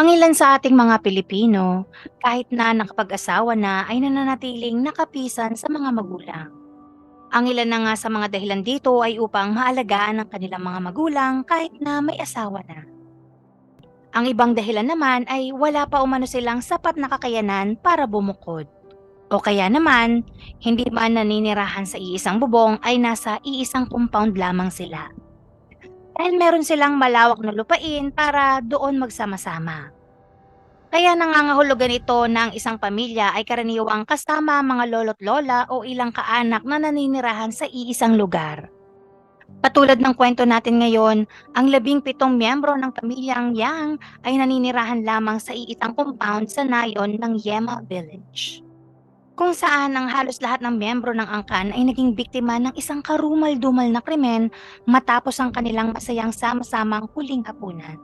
Ang ilan sa ating mga Pilipino, kahit na nakapag-asawa na ay nananatiling nakapisan sa mga magulang. Ang ilan na nga sa mga dahilan dito ay upang maalagaan ang kanilang mga magulang kahit na may asawa na. Ang ibang dahilan naman ay wala pa umano silang sapat na kakayanan para bumukod. O kaya naman, hindi man naninirahan sa iisang bubong ay nasa iisang compound lamang sila. Dahil meron silang malawak na lupain para doon magsama-sama. Kaya nangangahulugan ito ang isang pamilya ay karaniwang kasama mga lolo't lola o ilang kaanak na naninirahan sa iisang lugar. Patulad ng kwento natin ngayon, ang labing pitong miyembro ng pamilyang Yang ay naninirahan lamang sa iisang compound sa nayon ng Yema Village. Kung saan ang halos lahat ng miyembro ng angkan ay naging biktima ng isang karumal-dumal na krimen matapos ang kanilang masayang sama-samang huling hapunan.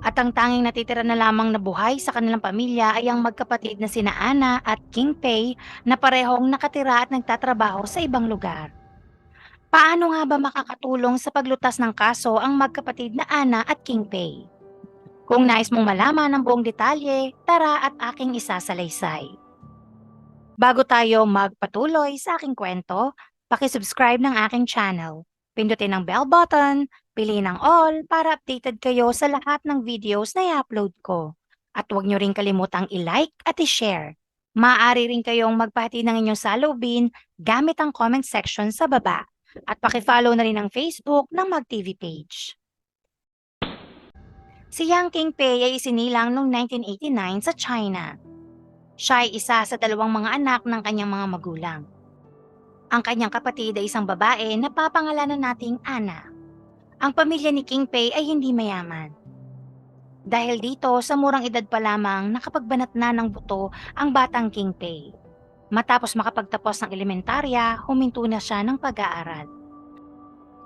At ang tanging natitira na lamang na buhay sa kanilang pamilya ay ang magkapatid na sina Ana at King Pei na parehong nakatira at nagtatrabaho sa ibang lugar. Paano nga ba makakatulong sa paglutas ng kaso ang magkapatid na Ana at King Pei? Kung nais mong malaman ang buong detalye, tara at aking isasalaysay. Bago tayo magpatuloy sa aking kwento, pakisubscribe ng aking channel. Pindutin ang bell button, piliin ang all para updated kayo sa lahat ng videos na i-upload ko. At huwag nyo rin kalimutang i-like at i-share. Maaari rin kayong magpahati ng inyong salubin gamit ang comment section sa baba. At pakifollow na rin ang Facebook ng MagTV page. Si Yang Qingpei ay isinilang noong 1989 sa China. Siya ay isa sa dalawang mga anak ng kanyang mga magulang. Ang kanyang kapatid ay isang babae na papangalanan nating Ana. Ang pamilya ni King Pei ay hindi mayaman. Dahil dito, sa murang edad pa lamang, nakapagbanat na ng buto ang batang King Pei. Matapos makapagtapos ng elementarya, huminto na siya ng pag-aaral.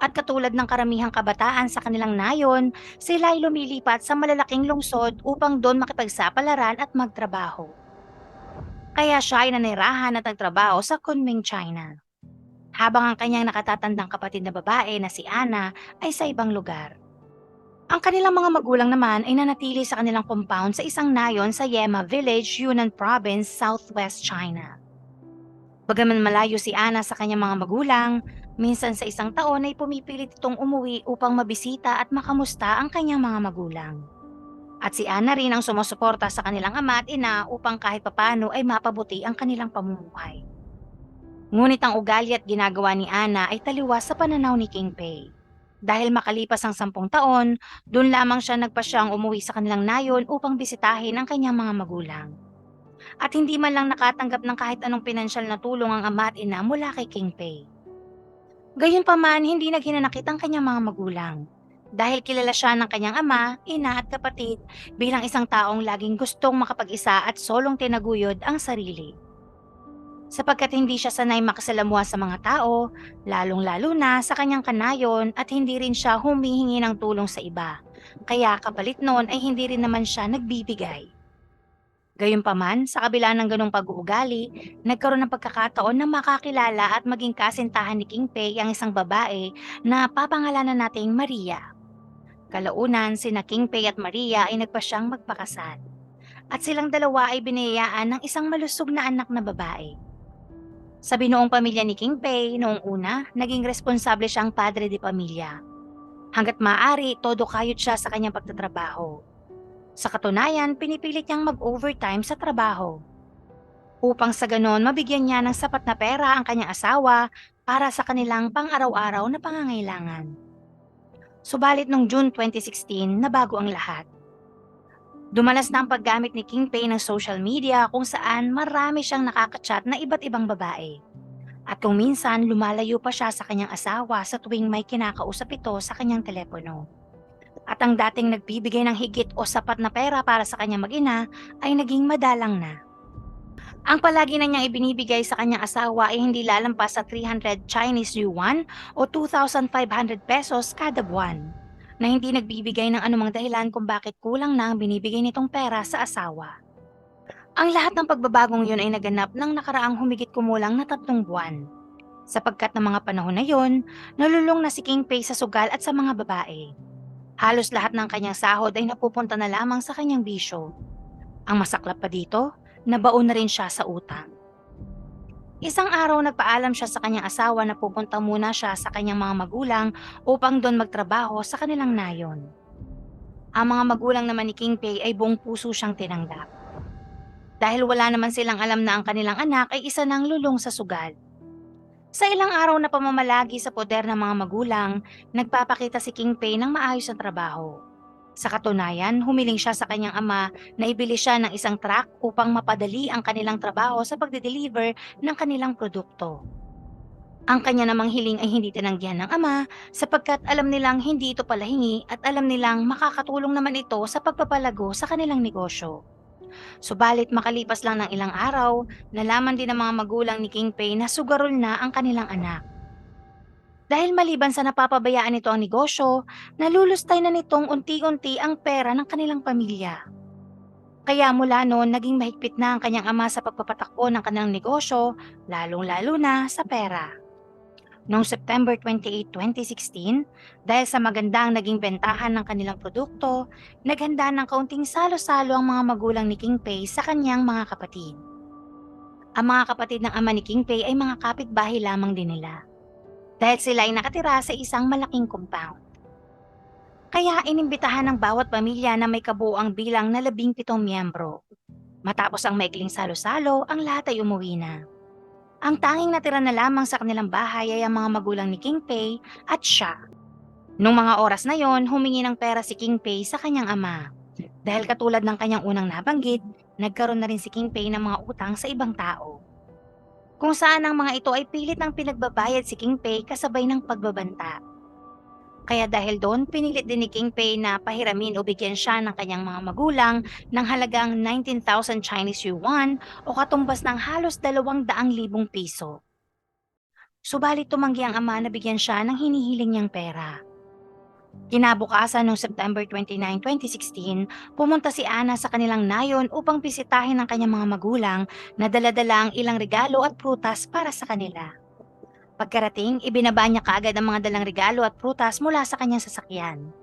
At katulad ng karamihang kabataan sa kanilang nayon, sila ay lumilipat sa malalaking lungsod upang doon makipagsapalaran at magtrabaho. Kaya siya ay nanirahan at nagtrabaho sa Kunming, China. Habang ang kanyang nakatatandang kapatid na babae na si Ana ay sa ibang lugar. Ang kanilang mga magulang naman ay nanatili sa kanilang compound sa isang nayon sa Yema Village, Yunnan Province, Southwest China. Bagaman malayo si Ana sa kanyang mga magulang, minsan sa isang taon ay pumipilit itong umuwi upang mabisita at makamusta ang kanyang mga magulang. At si Ana rin ang sumusuporta sa kanilang ama at ina upang kahit papano ay mapabuti ang kanilang pamumuhay. Ngunit ang ugali at ginagawa ni Ana ay taliwas sa pananaw ni King Pei. Dahil makalipas ang sampung taon, doon lamang siya nagpasyang umuwi sa kanilang nayon upang bisitahin ang kanyang mga magulang. At hindi man lang nakatanggap ng kahit anong pinansyal na tulong ang ama at ina mula kay King Pei. Gayunpaman, hindi naghinanakit ang kanyang mga magulang. Dahil kilala siya ng kanyang ama, ina at kapatid bilang isang taong laging gustong makapag-isa at solong tinaguyod ang sarili. Sapagkat hindi siya sanay makasalamuha sa mga tao, lalong-lalo na sa kanyang kanayon at hindi rin siya humihingi ng tulong sa iba. Kaya kapalit noon ay hindi rin naman siya nagbibigay. Gayunpaman, sa kabila ng ganong pag-uugali, nagkaroon ng pagkakataon na makakilala at maging kasintahan ni King Pei ang isang babae na papangalanan nating Maria. Kalaunan, sina King Pei at Maria ay nagpasyang magpakasal. At silang dalawa ay biniyayaan ng isang malusog na anak na babae. Sa binuong pamilya ni King Pei, noong una, naging responsable siyang padre de pamilya. Hanggat maaari, todo kayod siya sa kanyang pagtatrabaho. Sa katunayan, pinipilit niyang mag-overtime sa trabaho. Upang sa ganon, mabigyan niya ng sapat na pera ang kanyang asawa para sa kanilang pang-araw-araw na pangangailangan. Subalit noong June 2016, nabago ang lahat. Dumalas na ang paggamit ni King Pei ng social media kung saan marami siyang nakakachat na iba't ibang babae. At kung minsan, lumalayo pa siya sa kanyang asawa sa tuwing may kinakausap ito sa kanyang telepono at ang dating nagbibigay ng higit o sapat na pera para sa kanyang mag-ina ay naging madalang na. Ang palagi na niyang ibinibigay sa kanyang asawa ay hindi lalampas sa 300 Chinese yuan o 2,500 pesos kada buwan na hindi nagbibigay ng anumang dahilan kung bakit kulang na ang binibigay nitong pera sa asawa. Ang lahat ng pagbabagong yun ay naganap ng nakaraang humigit kumulang na tatlong buwan. Sapagkat ng mga panahon na yon, nalulong na si King Pei sa sugal at sa mga babae. Halos lahat ng kanyang sahod ay napupunta na lamang sa kanyang bisyo. Ang masaklap pa dito, nabaon na rin siya sa utang. Isang araw nagpaalam siya sa kanyang asawa na pupunta muna siya sa kanyang mga magulang upang doon magtrabaho sa kanilang nayon. Ang mga magulang naman ni King Pei ay buong puso siyang tinanggap. Dahil wala naman silang alam na ang kanilang anak ay isa ng lulong sa sugal. Sa ilang araw na pamamalagi sa poder ng mga magulang, nagpapakita si King Pei ng maayos na trabaho. Sa katunayan, humiling siya sa kanyang ama na ibili siya ng isang truck upang mapadali ang kanilang trabaho sa pagde-deliver ng kanilang produkto. Ang kanya namang hiling ay hindi tinanggihan ng ama sapagkat alam nilang hindi ito palahingi at alam nilang makakatulong naman ito sa pagpapalago sa kanilang negosyo. Subalit makalipas lang ng ilang araw, nalaman din ng mga magulang ni King Pei na sugarol na ang kanilang anak. Dahil maliban sa napapabayaan nito ang negosyo, nalulustay na nitong unti-unti ang pera ng kanilang pamilya. Kaya mula noon, naging mahigpit na ang kanyang ama sa pagpapatakbo ng kanilang negosyo, lalong-lalo na sa pera. Noong September 28, 2016, dahil sa magandang naging bentahan ng kanilang produkto, naghanda ng kaunting salo-salo ang mga magulang ni King Pei sa kanyang mga kapatid. Ang mga kapatid ng ama ni King Pei ay mga kapitbahay lamang din nila. Dahil sila ay nakatira sa isang malaking compound. Kaya inimbitahan ng bawat pamilya na may kabuang bilang na labing pitong miyembro. Matapos ang maikling salo-salo, ang lahat ay umuwi na. Ang tanging natira na lamang sa kanilang bahay ay ang mga magulang ni King Pei at siya. Nung mga oras na yon, humingi ng pera si King Pei sa kanyang ama. Dahil katulad ng kanyang unang nabanggit, nagkaroon na rin si King Pei ng mga utang sa ibang tao. Kung saan ang mga ito ay pilit ng pinagbabayad si King Pei kasabay ng pagbabanta. Kaya dahil doon, pinilit din ni King Pei na pahiramin o bigyan siya ng kanyang mga magulang ng halagang 19,000 Chinese yuan o katumbas ng halos 200,000 piso. Subalit tumanggi ang ama na bigyan siya ng hinihiling niyang pera. Kinabukasan noong September 29, 2016, pumunta si Ana sa kanilang nayon upang bisitahin ang kanyang mga magulang na daladala ang ilang regalo at prutas para sa kanila. Pagkarating, ibinaba niya kaagad ang mga dalang regalo at prutas mula sa kanyang sasakyan.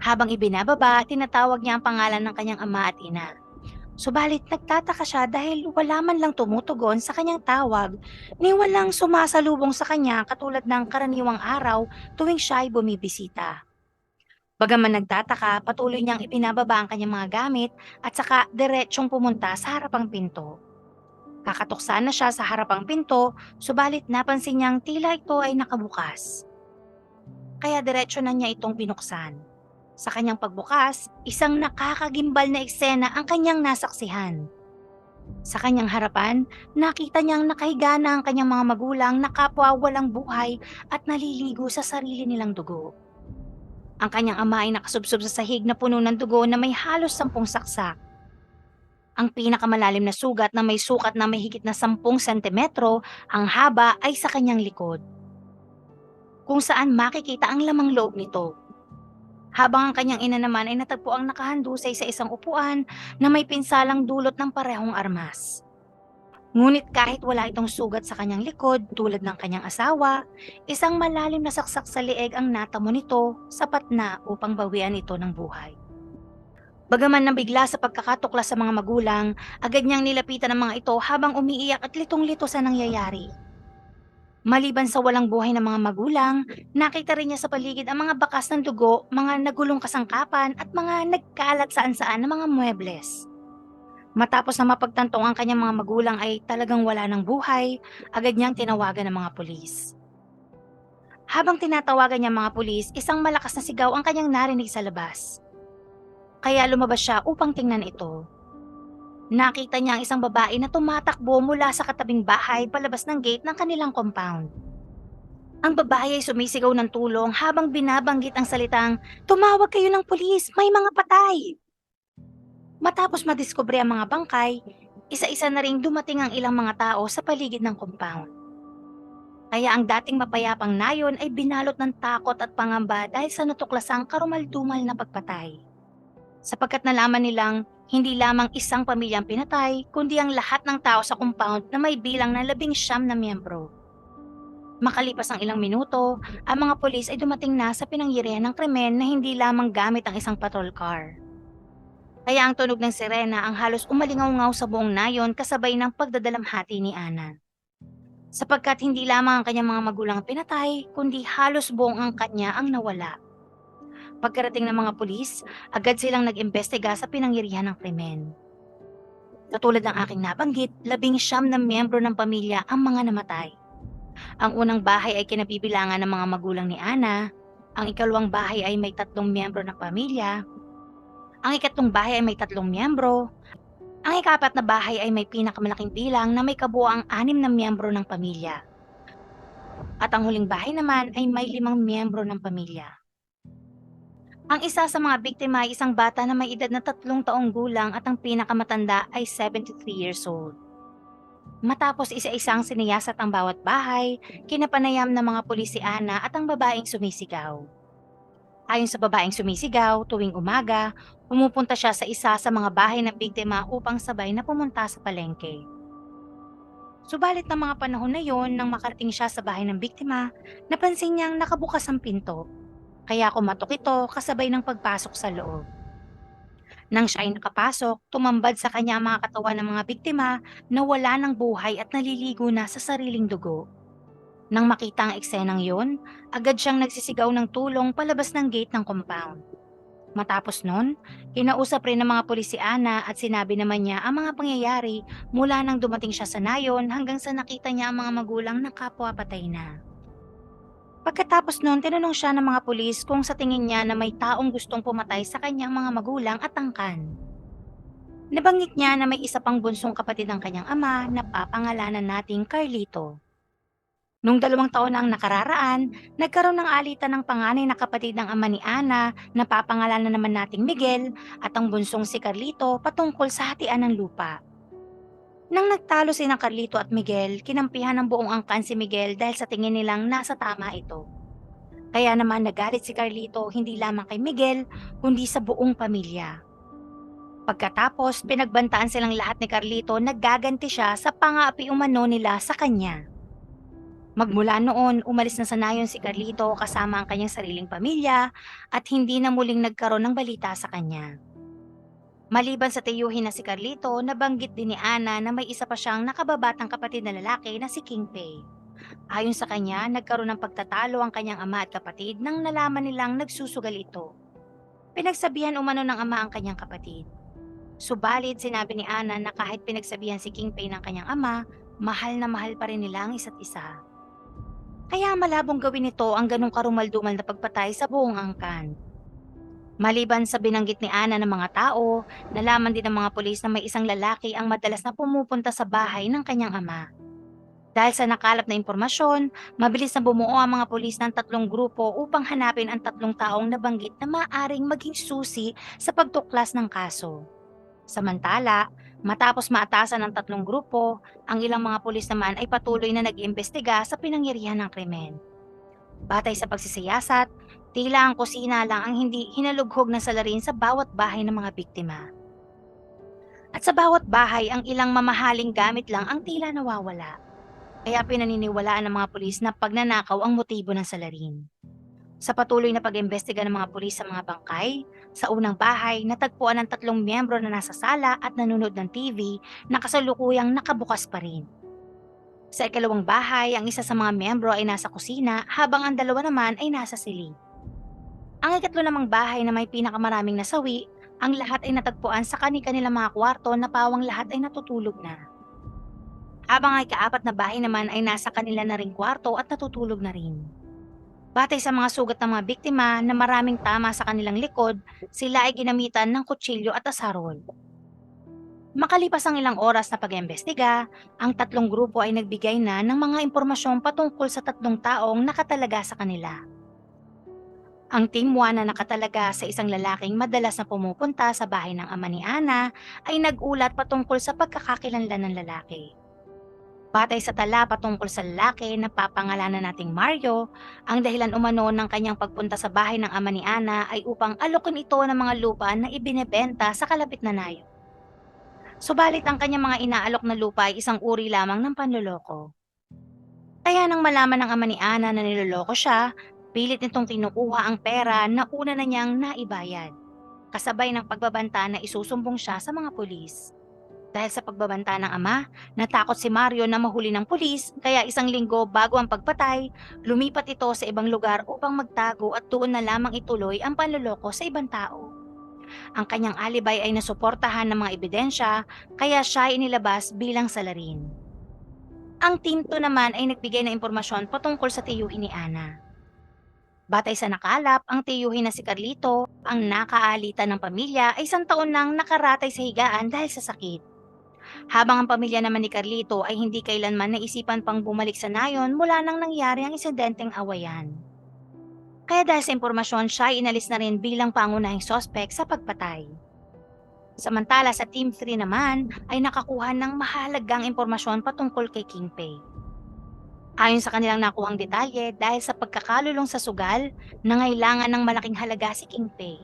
Habang ibinababa, tinatawag niya ang pangalan ng kanyang ama at ina. Subalit nagtataka siya dahil wala man lang tumutugon sa kanyang tawag ni walang sumasalubong sa kanya katulad ng karaniwang araw tuwing siya ay bumibisita. Bagaman nagtataka, patuloy niyang ipinababa ang kanyang mga gamit at saka diretsyong pumunta sa harapang pinto. Kakatuksan na siya sa harapang pinto, subalit napansin niyang tila ito ay nakabukas. Kaya diretsyo na niya itong binuksan. Sa kanyang pagbukas, isang nakakagimbal na eksena ang kanyang nasaksihan. Sa kanyang harapan, nakita niyang nakahiga na ang kanyang mga magulang na kapwa walang buhay at naliligo sa sarili nilang dugo. Ang kanyang ama ay nakasubsob sa sahig na puno ng dugo na may halos sampung saksak. Ang pinakamalalim na sugat na may sukat na may higit na 10 sentimetro, ang haba ay sa kanyang likod. Kung saan makikita ang lamang loob nito. Habang ang kanyang ina naman ay natagpo ang nakahandusay sa isang upuan na may pinsalang dulot ng parehong armas. Ngunit kahit wala itong sugat sa kanyang likod tulad ng kanyang asawa, isang malalim na saksak sa leeg ang natamo nito sapat na upang bawian ito ng buhay. Bagaman nabigla sa pagkakatuklas sa mga magulang, agad niyang nilapitan ang mga ito habang umiiyak at litong-lito sa nangyayari. Maliban sa walang buhay ng mga magulang, nakita rin niya sa paligid ang mga bakas ng dugo, mga nagulong kasangkapan at mga nagkalat saan-saan na mga muebles. Matapos na mapagtantong ang kanyang mga magulang ay talagang wala ng buhay, agad niyang tinawagan ng mga pulis. Habang tinatawagan niya ang mga pulis, isang malakas na sigaw ang kanyang narinig sa labas. Kaya lumabas siya upang tingnan ito. Nakita niya ang isang babae na tumatakbo mula sa katabing bahay palabas ng gate ng kanilang compound. Ang babae ay sumisigaw ng tulong habang binabanggit ang salitang, Tumawag kayo ng pulis, may mga patay! Matapos madiskubre ang mga bangkay, isa-isa na ring dumating ang ilang mga tao sa paligid ng compound. Kaya ang dating mapayapang nayon ay binalot ng takot at pangamba dahil sa natuklasang karumaldumal na pagpatay. Sapagkat nalaman nilang hindi lamang isang pamilyang pinatay, kundi ang lahat ng tao sa compound na may bilang na labing siyam na miyembro. Makalipas ang ilang minuto, ang mga pulis ay dumating na sa pinangyarihan ng krimen na hindi lamang gamit ang isang patrol car. Kaya ang tunog ng sirena ang halos umalingaw-ngaw sa buong nayon kasabay ng pagdadalamhati ni Ana. Sapagkat hindi lamang ang kanyang mga magulang ang pinatay, kundi halos buong ang kanya ang nawala. Pagkarating ng mga pulis, agad silang nag-imbestiga sa pinangyarihan ng krimen. Katulad ng aking nabanggit, labing siyam na miyembro ng pamilya ang mga namatay. Ang unang bahay ay kinabibilangan ng mga magulang ni Ana, ang ikalawang bahay ay may tatlong miyembro ng pamilya, ang ikatlong bahay ay may tatlong miyembro, ang ikapat na bahay ay may pinakamalaking bilang na may kabuoang anim na miyembro ng pamilya. At ang huling bahay naman ay may limang miyembro ng pamilya. Ang isa sa mga biktima ay isang bata na may edad na tatlong taong gulang at ang pinakamatanda ay 73 years old. Matapos isa-isang siniyasat ang bawat bahay, kinapanayam ng mga pulis si Ana at ang babaeng sumisigaw. Ayon sa babaeng sumisigaw, tuwing umaga, pumupunta siya sa isa sa mga bahay ng biktima upang sabay na pumunta sa palengke. Subalit ng mga panahon na yon, nang makarating siya sa bahay ng biktima, napansin niyang nakabukas ang pinto. Kaya kumatok ito kasabay ng pagpasok sa loob. Nang siya ay nakapasok, tumambad sa kanya ang mga katawan ng mga biktima na wala ng buhay at naliligo na sa sariling dugo. Nang makita ang eksenang yon, agad siyang nagsisigaw ng tulong palabas ng gate ng compound. Matapos nun, kinausap rin ng mga pulis si Ana at sinabi naman niya ang mga pangyayari mula nang dumating siya sa nayon hanggang sa nakita niya ang mga magulang na kapwa patay na. Pagkatapos nun, tinanong siya ng mga pulis kung sa tingin niya na may taong gustong pumatay sa kanyang mga magulang at angkan. Nabanggit niya na may isa pang bunsong kapatid ng kanyang ama na papangalanan nating Carlito. Nung dalawang taon na ang nakararaan, nagkaroon ng alitan ng panganay na kapatid ng ama ni Ana na papangalanan naman nating Miguel at ang bunsong si Carlito patungkol sa hatian ng lupa. Nang nagtalo si ng Carlito at Miguel, kinampihan ng buong angkan si Miguel dahil sa tingin nilang nasa tama ito. Kaya naman nagalit si Carlito hindi lamang kay Miguel, kundi sa buong pamilya. Pagkatapos, pinagbantaan silang lahat ni Carlito, naggaganti siya sa pangaapi umano nila sa kanya. Magmula noon, umalis na sa nayon si Carlito kasama ang kanyang sariling pamilya at hindi na muling nagkaroon ng balita sa kanya. Maliban sa tiyuhin na si Carlito, nabanggit din ni Ana na may isa pa siyang nakababatang kapatid na lalaki na si King Pei. Ayon sa kanya, nagkaroon ng pagtatalo ang kanyang ama at kapatid nang nalaman nilang nagsusugal ito. Pinagsabihan umano ng ama ang kanyang kapatid. Subalit sinabi ni Ana na kahit pinagsabihan si King Pei ng kanyang ama, mahal na mahal pa rin nila ang isa't isa. Kaya malabong gawin nito ang ganong karumaldumal na pagpatay sa buong angkan. Maliban sa binanggit ni Ana ng mga tao, nalaman din ng mga pulis na may isang lalaki ang madalas na pumupunta sa bahay ng kanyang ama. Dahil sa nakalap na impormasyon, mabilis na bumuo ang mga pulis ng tatlong grupo upang hanapin ang tatlong taong nabanggit na maaring maging susi sa pagtuklas ng kaso. Samantala, matapos maatasan ng tatlong grupo, ang ilang mga pulis naman ay patuloy na nag-iimbestiga sa pinangyarihan ng krimen. Batay sa pagsisiyasat, tila ang kusina lang ang hindi hinalughog na salarin sa bawat bahay ng mga biktima. At sa bawat bahay, ang ilang mamahaling gamit lang ang tila nawawala. Kaya pinaniniwalaan ng mga pulis na pagnanakaw ang motibo ng salarin. Sa patuloy na pag-imbestiga ng mga pulis sa mga bangkay, sa unang bahay, natagpuan ng tatlong miyembro na nasa sala at nanonood ng TV na kasalukuyang nakabukas pa rin. Sa ikalawang bahay, ang isa sa mga miyembro ay nasa kusina habang ang dalawa naman ay nasa silid. Ang ikatlo namang bahay na may pinakamaraming nasawi, ang lahat ay natagpuan sa kani-kanilang mga kwarto na pawang lahat ay natutulog na. Habang ang ikaapat na bahay naman ay nasa kanila na ring kwarto at natutulog na rin. Batay sa mga sugat ng mga biktima na maraming tama sa kanilang likod, sila ay ginamitan ng kutsilyo at asarol. Makalipas ang ilang oras na pag-imbestiga, ang tatlong grupo ay nagbigay na ng mga impormasyon patungkol sa tatlong taong nakatalaga sa kanila. Ang Team 1 na nakatalaga sa isang lalaking madalas na pumupunta sa bahay ng ama ni Ana ay nag-ulat patungkol sa pagkakakilanlan ng lalaki. Batay sa tala patungkol sa lalaki na papangalanan nating Mario, ang dahilan umano ng kanyang pagpunta sa bahay ng ama ni Ana ay upang alokin ito ng mga lupa na ibinebenta sa kalapit na nayo. Subalit ang kanyang mga inaalok na lupa ay isang uri lamang ng panloloko. Kaya nang malaman ng ama ni Ana na niloloko siya, pilit nitong kinukuha ang pera na una na niyang naibayad. Kasabay ng pagbabanta na isusumbong siya sa mga pulis. Dahil sa pagbabanta ng ama, natakot si Mario na mahuli ng pulis kaya isang linggo bago ang pagpatay, lumipat ito sa ibang lugar upang magtago at doon na lamang ituloy ang panloloko sa ibang tao. Ang kanyang alibay ay nasuportahan ng mga ebidensya kaya siya ay inilabas bilang salarin. Ang Team 2 naman ay nagbigay ng impormasyon patungkol sa tiyuhin ni Ana. Batay sa nakalap, ang tiyuhin na si Carlito, ang nakaalitan ng pamilya ay isang taon nang nakaratay sa higaan dahil sa sakit. Habang ang pamilya naman ni Carlito ay hindi kailanman naisipan pang bumalik sa nayon mula nang nangyari ang insidenteng awayan. Kaya dahil sa impormasyon, siya ay inalis na rin bilang pangunahing sospek sa pagpatay. Samantala sa Team 3 naman ay nakakuha ng mahalagang impormasyon patungkol kay Kingpay. Ayon sa kanilang nakuhang detalye dahil sa pagkakalulong sa sugal, nangailangan ng malaking halaga si Kingpay.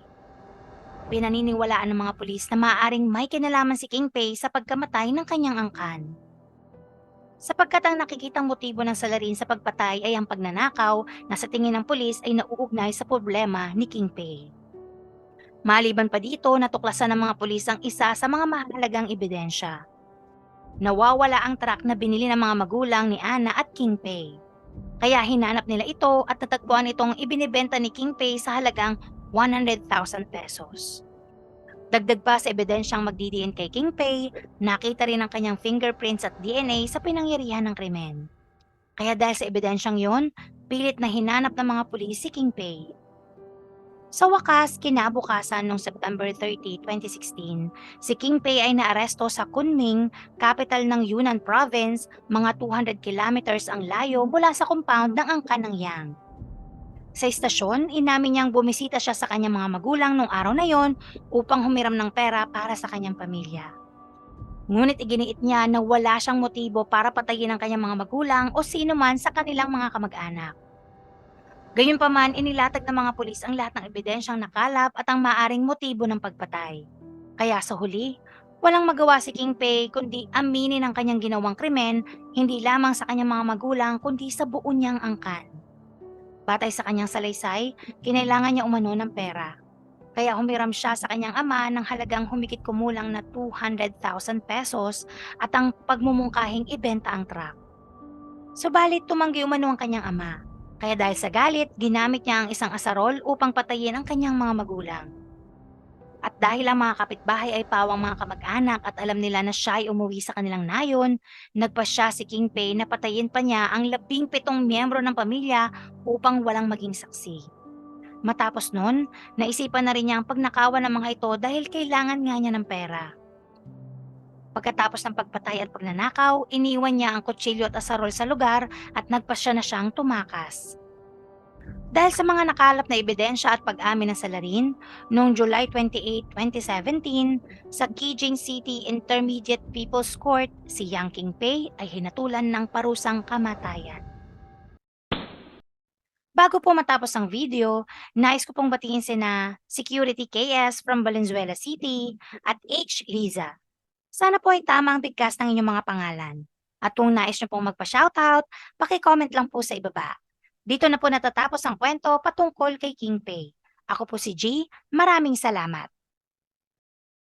Pinaniniwalaan ng mga pulis na maaaring may kinalaman si Kingpay sa pagkamatay ng kanyang angkan. Sapagkat ang nakikitang motibo ng salarin sa pagpatay ay ang pagnanakaw na sa tingin ng pulis ay nauugnay sa problema ni Kingpay. Maliban pa dito, natuklasan ng mga pulis ang isa sa mga mahalagang ebidensya. Nawawala ang truck na binili ng mga magulang ni Ana at Kingpay. Kaya hinanap nila ito at natagpuan itong ibinibenta ni Kingpay sa halagang 100,000 pesos. Dagdag pa sa ebidensyang magdidiin kay Kingpay, nakita rin ang kanyang fingerprints at DNA sa pinangyarihan ng krimen. Kaya dahil sa ebidensyang yon, pilit na hinanap ng mga pulis si Kingpay. Sa wakas, kinabukasan noong September 30, 2016, si Kingpay ay naaresto sa Kunming, capital ng Yunnan Province, mga 200 kilometers ang layo mula sa compound ng angkan ng Yang. Sa istasyon, inamin niyang bumisita siya sa kanyang mga magulang nung araw na yon upang humiram ng pera para sa kanyang pamilya. Ngunit iginiit niya na wala siyang motibo para patayin ang kanyang mga magulang o sino man sa kanilang mga kamag-anak. Gayunpaman, inilatag ng mga pulis ang lahat ng ebidensyang nakalap at ang maaring motibo ng pagpatay. Kaya sa huli, walang magawa si Kingpay kundi aminin ang kanyang ginawang krimen hindi lamang sa kanyang mga magulang kundi sa buo niyang angkan. Batay sa kanyang salaysay, kinailangan niya umano ng pera. Kaya humiram siya sa kanyang ama ng halagang humigit kumulang na 200,000 pesos at ang pagmumungkahing ibenta ang truck. Subalit tumanggi umano ang kanyang ama. Kaya dahil sa galit, ginamit niya ang isang asarol upang patayin ang kanyang mga magulang. At dahil ang mga kapitbahay ay pawang mga kamag-anak at alam nila na siya ay umuwi sa kanilang nayon, nagpa siya si Kingpay na patayin pa niya ang labing pitong miyembro ng pamilya upang walang maging saksi. Matapos nun, naisipan na rin niya ang pagnakawan ng mga ito dahil kailangan nga niya ng pera. Pagkatapos ng pagpatay at pagnanakaw, iniwan niya ang kutsilyo at asarol sa lugar at nagpasya na siyang tumakas. Dahil sa mga nakalap na ebidensya at pag-amin ng salarin, noong July 28, 2017, sa Kijing City Intermediate People's Court, si Yang Kingpay ay hinatulan ng parusang kamatayan. Bago po matapos ang video, nais ko pong batiin sina Security KS from Valenzuela City at H. Liza. Sana po ay tama ang bigkas ng inyong mga pangalan. At kung nais nyo pong magpa-shoutout, paki-comment lang po sa ibaba. Dito na po natatapos ang kwento patungkol kay Kingpay. Ako po si G. Maraming salamat.